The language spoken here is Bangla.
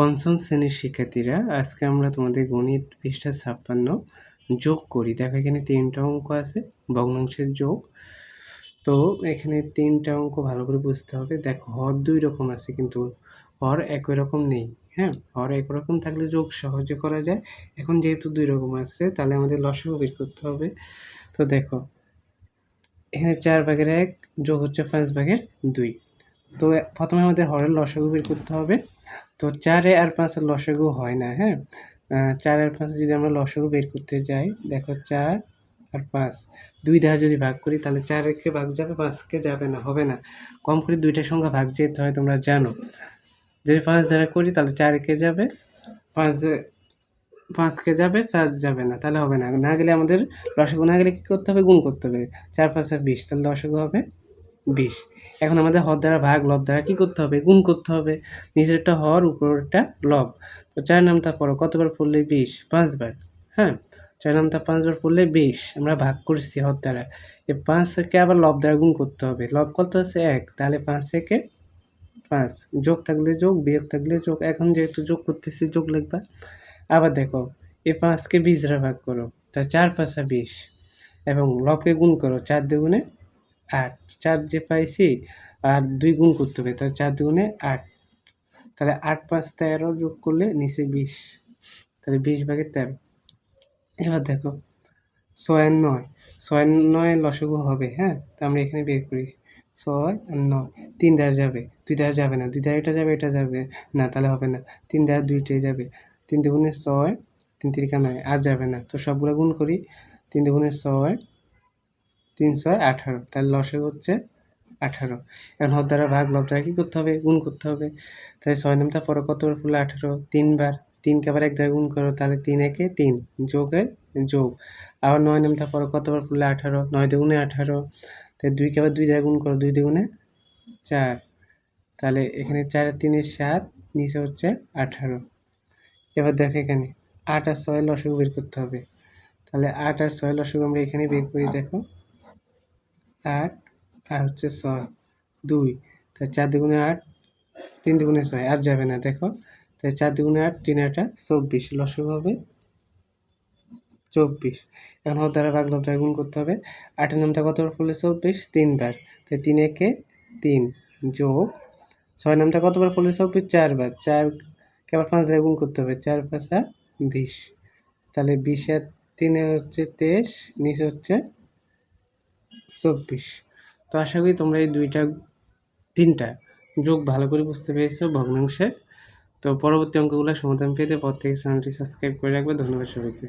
পঞ্চম শ্রেণির শিক্ষার্থীরা, আজকে আমরা তোমাদের গণিত পৃষ্ঠা ছাপ্পান্ন যোগ করি। দেখো, এখানে তিনটা অঙ্ক আছে, ভগ্নাংশের যোগ। তো এখানে তিনটা অঙ্ক ভালো করে বুঝতে হবে। দেখো, হর দুই রকম আছে, কিন্তু হর একই রকম নেই হ্যাঁ? হর এক রকম থাকলে যোগ সহজে করা যায়। এখন যেহেতু দুই রকম আছে, তাহলে আমাদের লসাগু বের করতে হবে। তো দেখো, এখানে চার ভাগের এক যোগ হচ্ছে পাঁচ ভাগের দুই। তো প্রথমে আমাদের হরের লসাগু বের করতে হবে। তো চারে আর পাঁচের লসাগু হয় না হ্যাঁ? চার আর পাঁচে যদি আমরা লসাগু বের করতে যাই, দেখো চার আর পাঁচ, দুই দ্বারা যদি ভাগ করি, তাহলে চারকে ভাগ যাবে পাঁচকে যাবে না, হবে না। কম করে দুইটা সংখ্যা ভাগ যেতে হয়, তোমরা জানো। যদি পাঁচ দ্বারা করি, তাহলে চারকে যাবে, পাঁচ পাঁচকে যাবে, চার যাবে না, তাহলে হবে না। না গেলে আমাদের লসাগু না গেলে কী করতে হবে? গুণ করতে হবে। চার পাঁচে বিশ, তাহলে লসাগু হবে বিশ। এখন আমাদের হর দ্বারা ভাগ, লব দ্বারা কী করতে হবে? গুণ করতে হবে। নিচেরটা হর উপরেরটা লব। তো চার নামটা পড়ো, কতবার পড়লে বিশ? পাঁচবার। হ্যাঁ? চার নামটা পাঁচবার পড়লে বিশ। আমরা ভাগ করছি হর দ্বারা। এই পাঁচ থেকে আবার লব দ্বারা গুণ করতে হবে। লব কত আছে? এক। তাহলে পাঁচ থেকে পাঁচ। যোগ থাকলে যোগ, বিয়োগ থাকলে যোগ। এখন যেহেতু যোগ করতেছি, যোগ লিখবা। আবার দেখো এই পাঁচকে বিশ দ্বারা ভাগ করো। তা চার পাঁচা বিশ। এবং লবকে গুণ করো, চার দুগুণে আট, চার যে পাইছি, আর দুই গুণ করতে হবে, তাহলে চার দুগুণে আট। তাহলে আট পাঁচ তেরো যোগ করলে নিচে বিশ, তাহলে বিশ ভাগের তেরো। এবার দেখো, ছয় নয় ছয় নয় লসগু হবে হ্যাঁ? তো আমরা এখানে বের করি, ছয় আর নয়, তিন দ্বারা যাবে, দুই দ্বারা যাবে না, দুই দ্বারা এটা যাবে এটা যাবে, না, তাহলে হবে না, তিন দ্বারা দুইটাই যাবে, তিন দুগুণে ছয়, তিন তিরিকা নয়, আর যাবে না, তো সবগুলো গুণ করি, তিন দুগুণে ছয় তিন ছয় আঠারো। তাহলে লসে হচ্ছে আঠারো। এখন হর দ্বারা ভাগ লব দ্বারা কী করতে হবে? গুণ করতে হবে। তাহলে ছয় নামটা পরে কতবার ফুলে? আঠারো। তিনবার। তিনকে আবার এক দ্বারা গুণ করো, তাহলে তিন একে তিন। যোগের যোগ। আবার নয় নামটা পরে কতবার ফুলে? আঠারো। নয় দুগুণে আঠারো। তাহলে দুইকে আবার দুই দ্বারা গুণ করো, দুই দুগুণে চার। তাহলে এখানে চার তিনের সাত, নিচে হচ্ছে আঠারো। এবার দেখো এখানে আট আর ছয় লসক বের করতে হবে। তাহলে আট আর ছয় লসক আমরা এখানে বের করি, দেখো। আট, আর হচ্ছে ছয়, দুই। তাই চার দুগুণে আট, তিন দুগুণে ছয়। আর যাবে না, দেখো। তাই চার দুগুণে আট, তিন আটা চব্বিশ। লসক হবে চব্বিশ। এখন হর দ্বারা ভাগ লব গুণ করতে হবে। আটের নামটা কতবার ফুলে চব্বিশ। তিনবার। তাই তিন একে তিন যোগ ছয় নামটা কতবার ফুলে চব্বিশ। চারবার। চার আবার পাঁচ দ্বারা গুণ করতে হবে? চার পাঁচা বিশ। তাহলে বিশের তিনে হচ্ছে তেইশ, নিচে হচ্ছে চব্বিশ। তো আশা করি তোমরা এই দুইটা, তিনটা যোগ ভালো করে বুঝতে পেরেছ ভগ্নাংশের। তো পরবর্তী অঙ্কগুলো সমাধান পেতে পর থেকে চ্যানেলটি সাবস্ক্রাইব করে রাখবে। ধন্যবাদ সবাইকে।